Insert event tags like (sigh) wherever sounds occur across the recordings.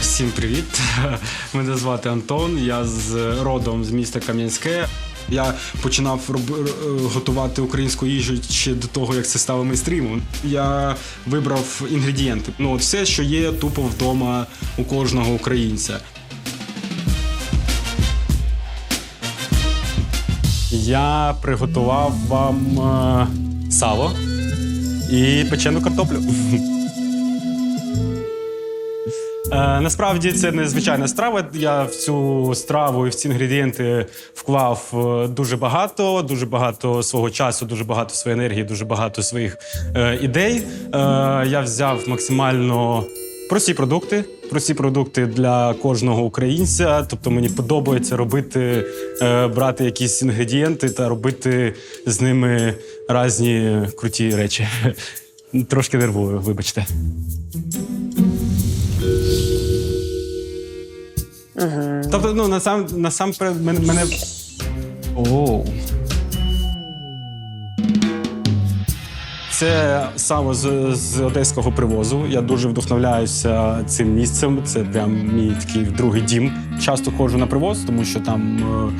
Всім привіт! (laughs) Мене звати Антон. Я з родом з міста Кам'янське. Я починав готувати українську їжу ще до того, як це стало мейстрімом. Я вибрав інгредієнти. Ну, от все, що є тупо вдома у кожного українця. Я приготував вам е, сало і печену картоплю. Е, насправді це не звичайна страва. Я в цю страву і в ці інгредієнти вклав е, дуже багато, дуже багато свого часу, дуже багато своєї енергії, дуже багато своїх е, ідей. Е, я взяв максимально прості продукти. Прості продукти для кожного українця. Тобто мені подобається робити, е, брати якісь інгредієнти та робити з ними різні круті речі. (laughs) Трошки нервую, вибачте. Тобто, ну, насам, насамперед мене. мене... Оу. Це саме з, з одеського привозу. Я дуже вдохновляюся цим місцем. Це прям мій такий другий дім. Часто ходжу на привоз, тому що там е,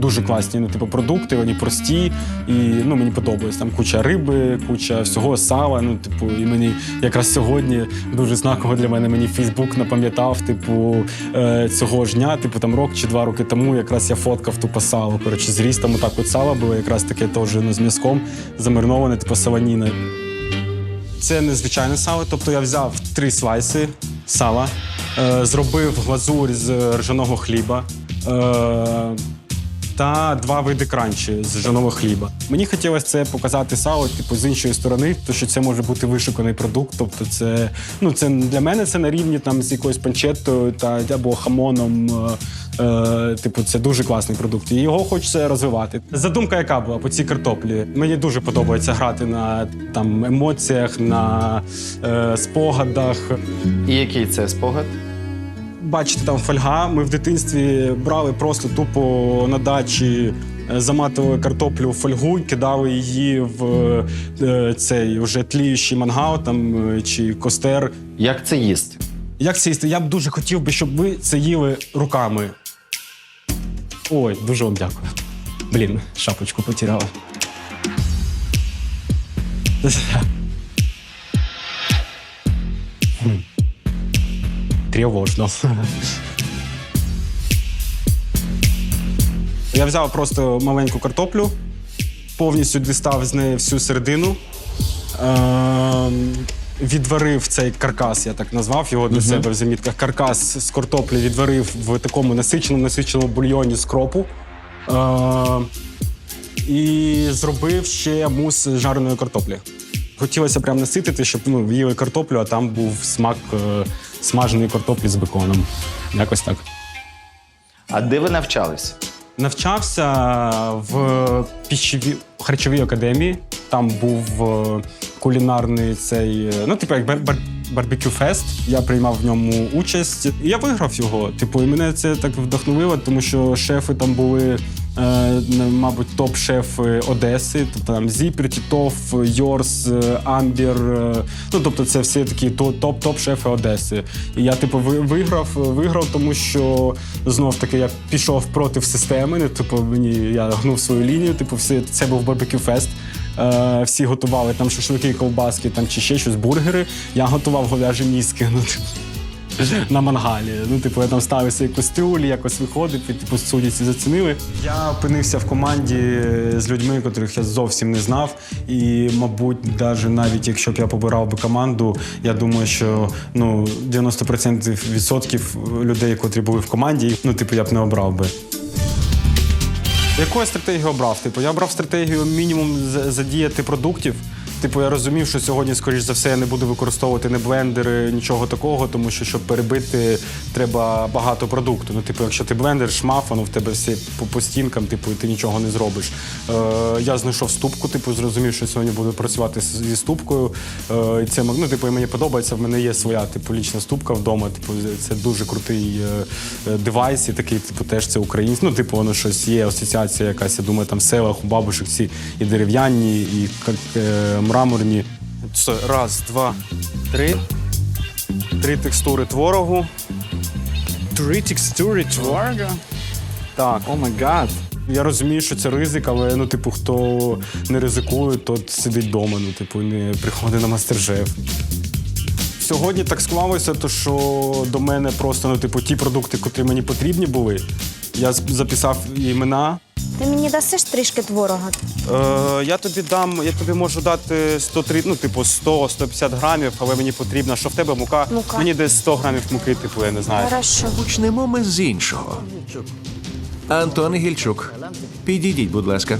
дуже класні ну, типу, продукти, вони прості. І ну, мені подобається. Там куча риби, куча всього сала. Ну, типу, і мені якраз сьогодні дуже знаково для мене. Мені Фейсбук напам'ятав, типу, е, цього ж дня, типу там рок чи два роки тому, якраз я фоткав тупо сало. Коротше, з рістом так от сало було якраз таке теж ну, з м'язком замариноване, типу саланіна. Це незвичайне сало, тобто я взяв три слайси сала, е, зробив глазурь з ржаного хліба. Е, та два види кранчі з ржаного хліба. Мені хотілося це показати сало, типу, з іншої сторони, то що це може бути вишуканий продукт. Тобто, це ну це для мене це на рівні там з якоюсь панчеттою та або хамоном. Е, е, типу, це дуже класний продукт. І його хочеться розвивати. Задумка, яка була по цій картоплі. Мені дуже подобається грати на там емоціях, на е, спогадах. І який це спогад? Бачите, там фольга. Ми в дитинстві брали просто тупо на дачі, е, заматували картоплю в фольгу, і кидали її в е, цей вже тліючий мангал там е, чи костер. Як це їсти? Як це їсти? Я б дуже хотів би, щоб ви це їли руками. Ой, дуже вам дякую. Блін, шапочку потеряла. Тривожно. Я взяв просто маленьку картоплю, повністю дістав з неї всю середину. Ем, Відварив цей каркас, я так назвав його для себе в замітках. Каркас з картоплі відварив в такому насиченому, насиченому бульйоні з кропу. Ем, і зробив ще мус з жареної картоплі. Хотілося прям наситити, щоб ну, їли картоплю, а там був смак е, смаженої картоплі з беконом. Якось так. А де ви навчались? Навчався в піщовій харчовій академії. Там був е, кулінарний цей, е, ну, типу, як бар- барбекю фест. Я приймав в ньому участь. І я виграв його. Типу, і мене це так вдохновило, тому що шефи там були. Е, Мабуть, топ-шефи Одеси, тобто там Зіпер, Тітов, Йорс, е, Амбір. е, Ну тобто, це всі такі то- топ-топ-шефи Одеси. І я, типу, виграв, виграв, тому що знов таки я пішов проти системи. Ну, типу, мені я гнув свою лінію. Типу, все це був барбекю фест. Е, всі готували там шашлики, ковбаски, там чи ще щось, бургери. Я готував говяжі мізки. Ну, типу, на мангалі. Ну, типу, я там ставив свої кастрюлі, якось виходив, і типу судді зацінили. Я опинився в команді з людьми, котрих я зовсім не знав. І, мабуть, навіть навіть якщо б я побирав би команду, я думаю, що ну 90% відсотків людей, котрі були в команді, ну, типу, я б не обрав би. Яку я стратегію обрав? Типу, я обрав стратегію мінімум за- задіяти продуктів. Типу, я розумів, що сьогодні, скоріш за все, я не буду використовувати не блендери, нічого такого, тому що щоб перебити, треба багато продукту. Ну, типу, якщо ти блендер, шмаф, воно в тебе все по, по стінкам, типу, і ти нічого не зробиш. Е, я знайшов ступку, типу, зрозумів, що сьогодні буду працювати зі ступкою. Е, це ну, типу, і мені подобається. В мене є своя типу лічна ступка вдома. Типу, це дуже крутий е, е, девайс, і такий, типу, теж це український. Ну, типу, воно щось є, асоціація якась. Я думаю, там в селах, у бабушек ці і дерев'яні, і е, мраморні. Це раз, два, три. Три текстури творогу. Три текстури творога. Так. О май гад. Я розумію, що це ризик, але ну, типу, хто не ризикує, тот сидить вдома, ну, типу, не приходить на мастер-шеф. Сьогодні так склалося, то що до мене просто ну, типу, ті продукти, котрі мені потрібні були. Я записав імена. Ти мені дасиш трішки творога? Е, я тобі дам, я тобі можу дати 103, ну, типу, 100-150 грамів, але мені потрібно, що в тебе мука? Мука. Мені десь 100 грамів муки, типу, я не знаю. Хорошо. Почнемо ми з іншого. Антон Гільчук, підійдіть, будь ласка.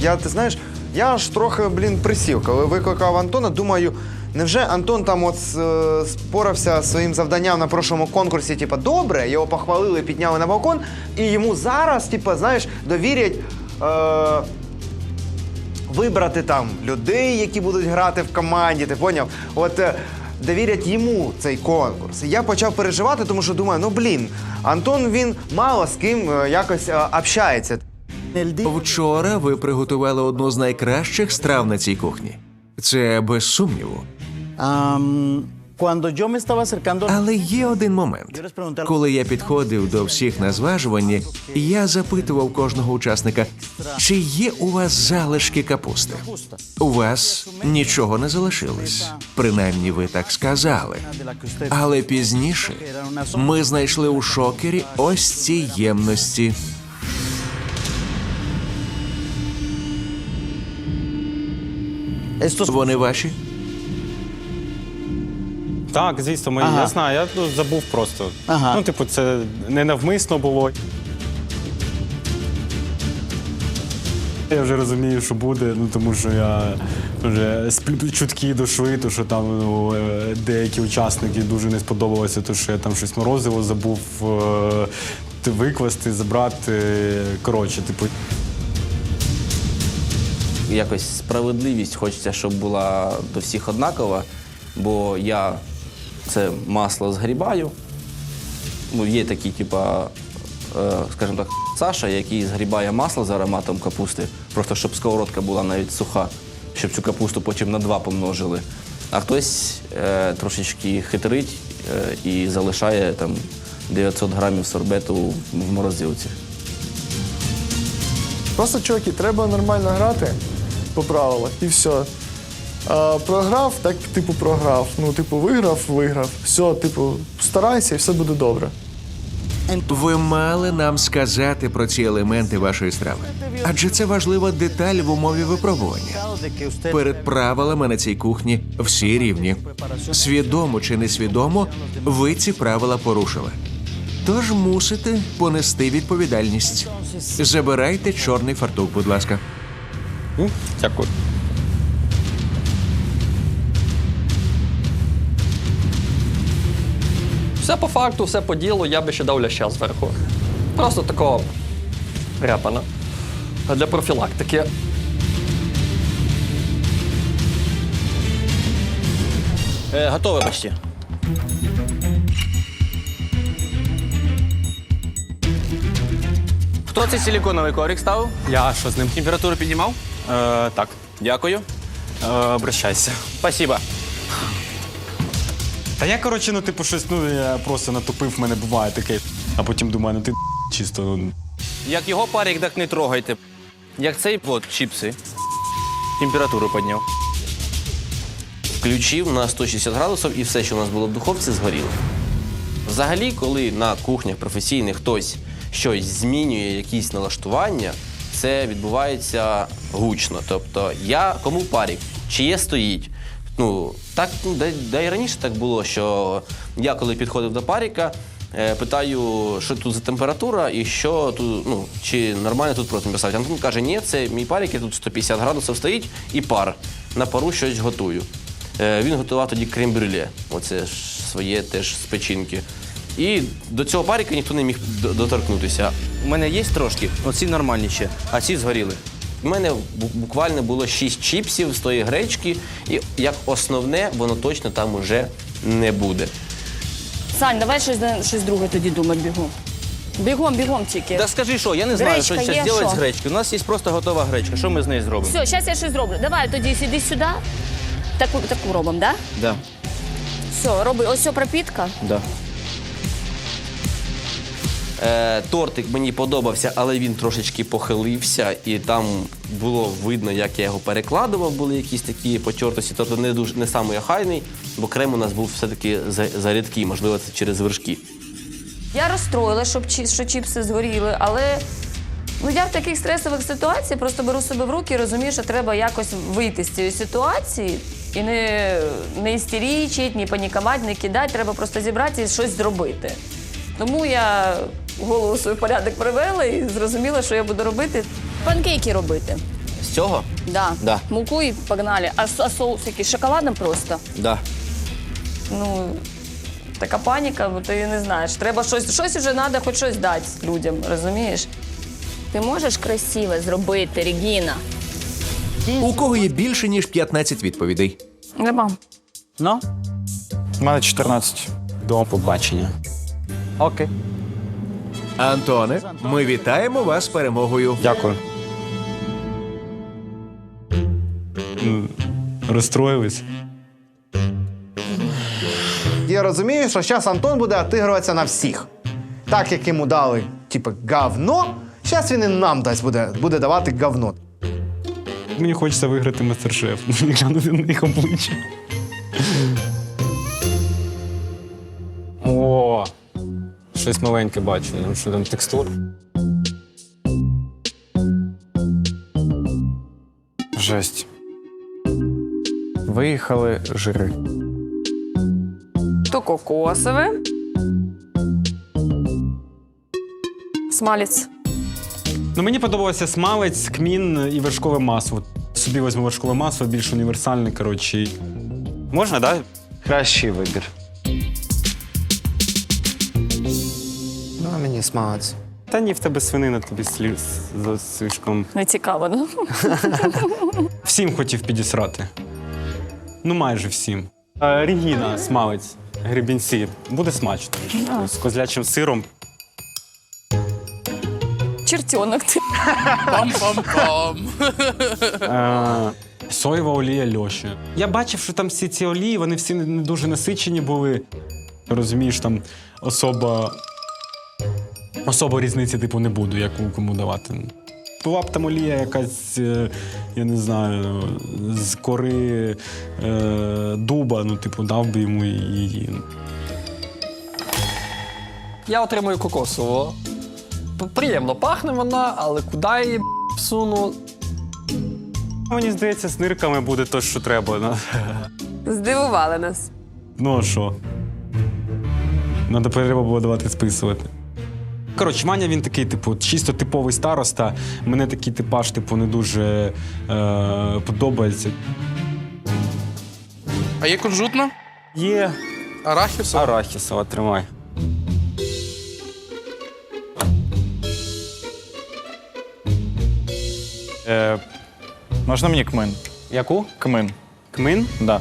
Я, ти знаєш, я аж трохи, блін, присів, коли викликав Антона. Думаю, невже Антон там от е, спорався зі своїм завданням на прошлому конкурсі, типа, добре, його похвалили, підняли на балкон, і йому зараз, типа, знаєш, довірять. Е, Вибрати там людей, які будуть грати в команді, ти поняв? От е, довірять йому цей конкурс. І я почав переживати, тому що думаю, ну блін, Антон він мало з ким е, якось е, общається. Вчора ви приготували одну з найкращих страв на цій кухні. Це без сумніву. Але є один момент. Коли я підходив до всіх на зважуванні, я запитував кожного учасника, чи є у вас залишки капусти. У вас нічого не залишилось. Принаймні, ви так сказали. Але пізніше ми знайшли у шокері ось ці ємності. Вони ваші? Так, звісно, мої, Ага. я знаю, я ну, забув просто. Ага. Ну, типу, це ненавмисно було. Я вже розумію, що буде, ну тому що я вже сплю- чутки дошли, то що там ну, е, деякі учасники дуже не сподобалося, то що я там щось морозиво забув е, ти викласти, забрати. Коротше, типу, якось справедливість хочеться, щоб була до всіх однакова, бо я це масло згрібаю. Ну, є такі, типа, е, скажімо так, Саша, який згрібає масло з ароматом капусти, просто щоб сковородка була навіть суха, щоб цю капусту потім на два помножили. А хтось е, трошечки хитрить е, і залишає там 900 грамів сорбету в морозилці. Просто, чуваки, треба нормально грати по правилах і все. А, програв, так типу програв. Ну, типу, виграв, виграв. Все, типу, старайся і все буде добре. Ви мали нам сказати про ці елементи вашої страви. Адже це важлива деталь в умові випробування. Перед правилами на цій кухні всі рівні. Свідомо чи несвідомо, ви ці правила порушили. Тож мусите понести відповідальність. Забирайте чорний фартук, будь ласка. дякую. Все по факту, все по ділу, я би ще дав ляща зверху. Просто такого ряпана. Для профілактики. Е, готове почти. Хто цей силіконовий коврик ставив? Я що з ним? Температуру піднімав? Е, так, Дякую. е, обращайся. Спасибо. Та я, коротше, ну, типу, щось, ну, я просто натупив, в мене буває таке. А потім думаю, ну ти чисто. ну, Як його парик, так не трогайте. Як цей от чіпси. Температуру підняв. Включив на 160 градусів і все, що у нас було в духовці, згоріло. Взагалі, коли на кухнях професійних хтось щось змінює, якісь налаштування, це відбувається гучно. Тобто, я кому парік, чиє стоїть. Ну, так, ну, да, да і раніше так було, що я коли підходив до паріка, е, питаю, що тут за температура і що тут, ну, чи нормально тут противень поставити. Антон каже, ні, це мій парік, і тут 150 градусів стоїть і пар. На пару щось готую. Е, Він готував тоді крем-брюле, оце своє теж з печінки. І до цього паріка ніхто не міг доторкнутися. У мене є трошки, оці нормальні ще, а ці згоріли. У мене буквально було 6 чіпсів з тої гречки, і як основне, воно точно там уже не буде. Сань, давай щось, щось друге тоді думати бігу. Бігом, бігом тільки. Да скажи, що, я не знаю, Гречка що зараз зробити з гречкою. У нас є просто готова гречка. Що ми з нею зробимо? Все, зараз я щось зроблю. Давай тоді сиди сюди. Таку, таку робимо, да? Да, Все, роби. Ось ця пропітка. да. Е, тортик мені подобався, але він трошечки похилився, і там було видно, як я його перекладував, були якісь такі потертості. Тобто не дуже не самий охайний, бо крем у нас був все-таки за- зарідкий, можливо, це через вершки. Я розстроїла, щоб що чіпси згоріли, але ну я в таких стресових ситуаціях просто беру себе в руки і розумію, що треба якось вийти з цієї ситуації і не, не істерічити, не панікувати, не кидати. Треба просто зібратися і щось зробити. Тому я голову свій порядок привела і зрозуміла, що я буду робити. Панкейки робити. З цього? Да. Да. Муку і погнали. А, с- а соус який? Шоколадом просто. Да. Ну, така паніка, бо ти не знаєш. Треба щось, щось вже треба, хоч щось дати людям, розумієш? Ти можеш красиво зробити, Регіна? У кого є більше ніж 15 відповідей? Нема. Ну? У мене 14. До побачення. Окей. Антоне, ми вітаємо вас з перемогою. Дякую. Розстроїлись. Я розумію, що зараз Антон буде отигруватися на всіх. Так як йому дали, типу, говно, зараз він і нам дасть буде, буде давати говно. Мені хочеться виграти мастер-шеф. Глянути (laughs) на їх обличчя. О, щось маленьке бачу. Що там текстур? Жесть. Виїхали жири. То кокосове. Смалець. Ну, мені подобався смалець, кмін і вершкове масло. Собі візьму вершкове масло, більш універсальне, коротше. Можна, так? Да? Кращий вибір. Смалець. Та ні, в тебе свинина тобі сліз з слишком. Не цікаво, ну? (laughs) Всім хотів підісрати. Ну, майже всім. А, Регіна, смалець, гребінці. Буде смачно. З козлячим сиром. Чертенок ти. Е, Соєва олія Льоші. Я бачив, що там всі ці олії, вони всі не дуже насичені були. Розумієш, там особа. Особо різниці, типу, не буду, яку кому давати. Була б там олія якась, е, я не знаю, з кори е, дуба, ну, типу, дав би йому її. Я отримую кокосову. П- Приємно пахне вона, але куди її б, всуну? Мені здається, з нирками буде то, що треба. ну. Здивували нас. Ну а що? Надо треба було давати списувати. Коротше, Маня він такий, типу, чисто типовий староста. Мене такий типаж, типу, не дуже е, подобається. А є кунжутна? Є Арахісова? арахісова, тримай. Е, можна мені кмин? Яку? Кмин. Кмин? Да.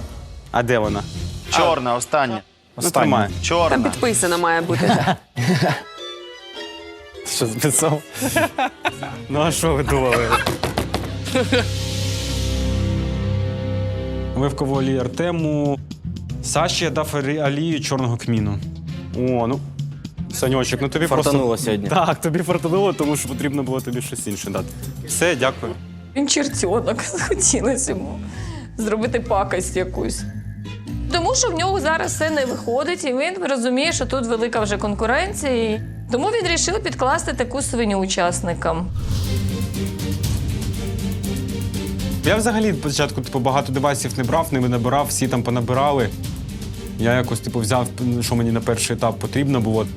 А де вона? Чорна, остання. Ну, тримай. Чорна. Підписана має бути. (laughs) Що записав? Ну, а що ви думали? Оливкову олію Артему. Саші я дав олію чорного кміну. О, ну. Саньочок, ну тобі Фартануло просто... сьогодні. Так, тобі фартануло, тому що потрібно було тобі щось інше дати. Все, дякую. Він чертенок. (laughs) Хотілося йому зробити пакость якусь. Тому що в нього зараз все не виходить, і він розуміє, що тут велика вже конкуренція. Тому він вирішив підкласти таку свиню учасникам. Я взагалі спочатку типу, багато девайсів не брав, не набирав, всі там понабирали. Я якось типу, взяв, що мені на перший етап потрібно було.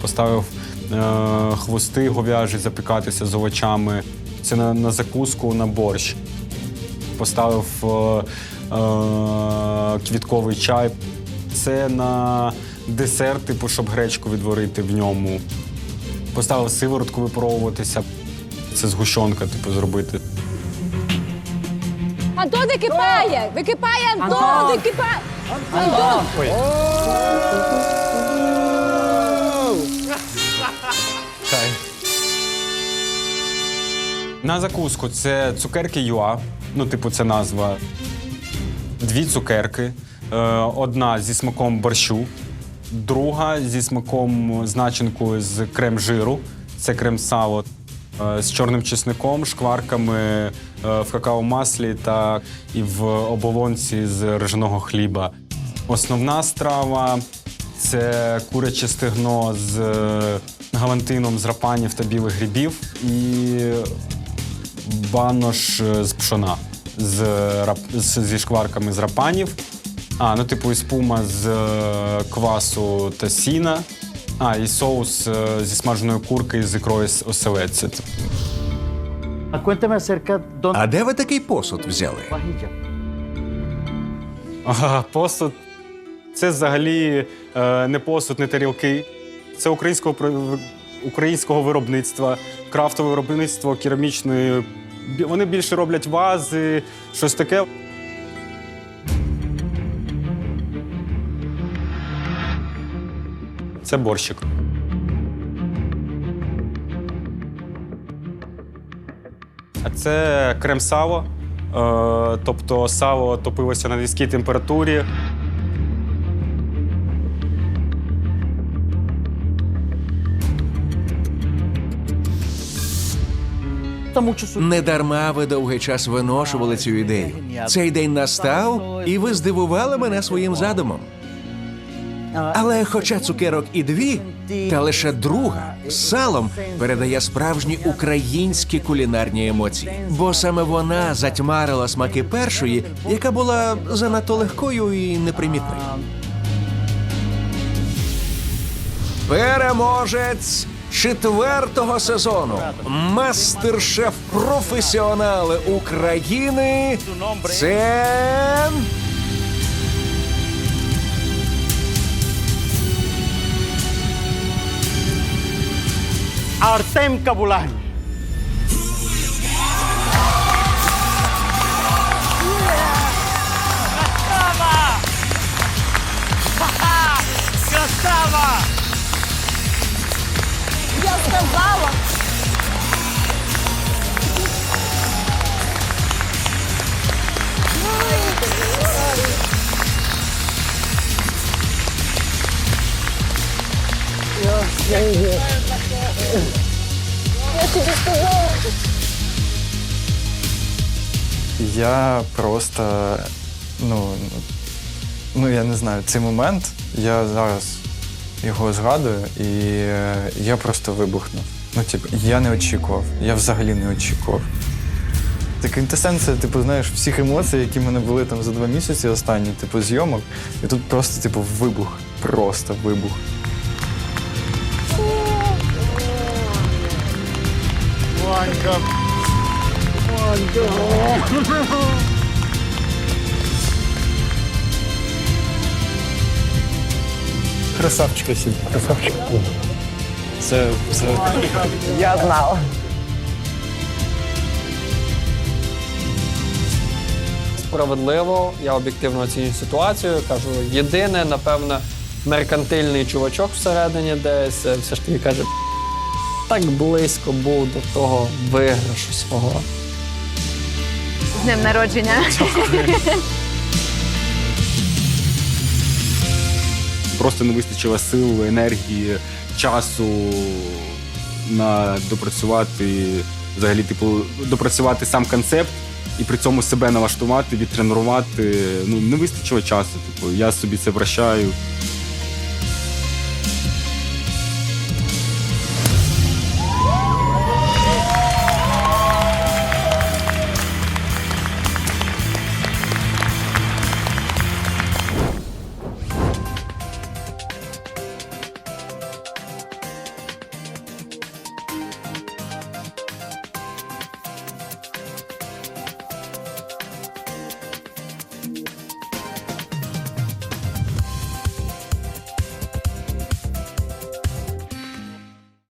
Поставив е- хвости говяжі запікатися з овочами. Це на, на закуску, на борщ. Поставив е- Е, квітковий чай. Це на десерт, типу, щоб гречку відварити в ньому. Поставив сиворотку випробуватися. Це згущонка, типу, зробити. Антон википає! Википає Антон! Википає! Антон! Кайф. На закуску це цукерки Юа. Ну, типу, це назва. Дві цукерки. Е, Одна зі смаком борщу, друга зі смаком з з крем-жиру. Це крем-сало е, з чорним чесником, шкварками е, в какао-маслі та і в оболонці з ржаного хліба. Основна страва це куряче стегно з галантином з рапанів та білих грибів і банош з пшона з, рап- з- зі шкварками з рапанів. А, ну, типу, і спума з е, квасу та сіна. А, і соус е, зі смаженої курки з ікрою з оселедця. Dónde А де ви такий посуд взяли? Ага, посуд. Це взагалі е, не посуд, не тарілки. Це українського українського виробництва, крафтове виробництво керамічної. Вони більше роблять вази, щось таке. Це борщик. А це крем-сало. Е, тобто сало топилося на низькій температурі. Su- Недарма ви довгий час виношували цю ідею. Цей день настав, і ви здивували мене своїм задумом. Але хоча цукерок і дві, та лише друга з салом передає справжні українські кулінарні емоції. Бо саме вона затьмарила смаки першої, яка була занадто легкою і непримітною. Переможець четвертого сезону. Мастер-шеф професіонали України. Це. Artem Kabulani. Я сказала. Я. Я просто, ну, ну я не знаю, цей момент, я зараз його згадую, і е, я просто вибухнув. Ну, типу, я не очікував, я взагалі не очікував. Це квінтесенція, типу, знаєш, всіх емоцій, які в мене були там за два місяці останні, типу, зйомок. І тут просто, типу, вибух. Просто вибух. Красавчик, Василь, красавчик. Це, це Я знав. Справедливо, я об'єктивно оцінюю ситуацію. Кажу, єдине, напевно, меркантильний чувачок всередині десь е, все ж таки каже, так близько був до того виграшу свого. З днем народження. Просто не вистачило сил, енергії, часу на допрацювати, взагалі, типу, допрацювати сам концепт і при цьому себе налаштувати, відтренувати. Ну, не вистачило часу. Типу, я собі це прощаю.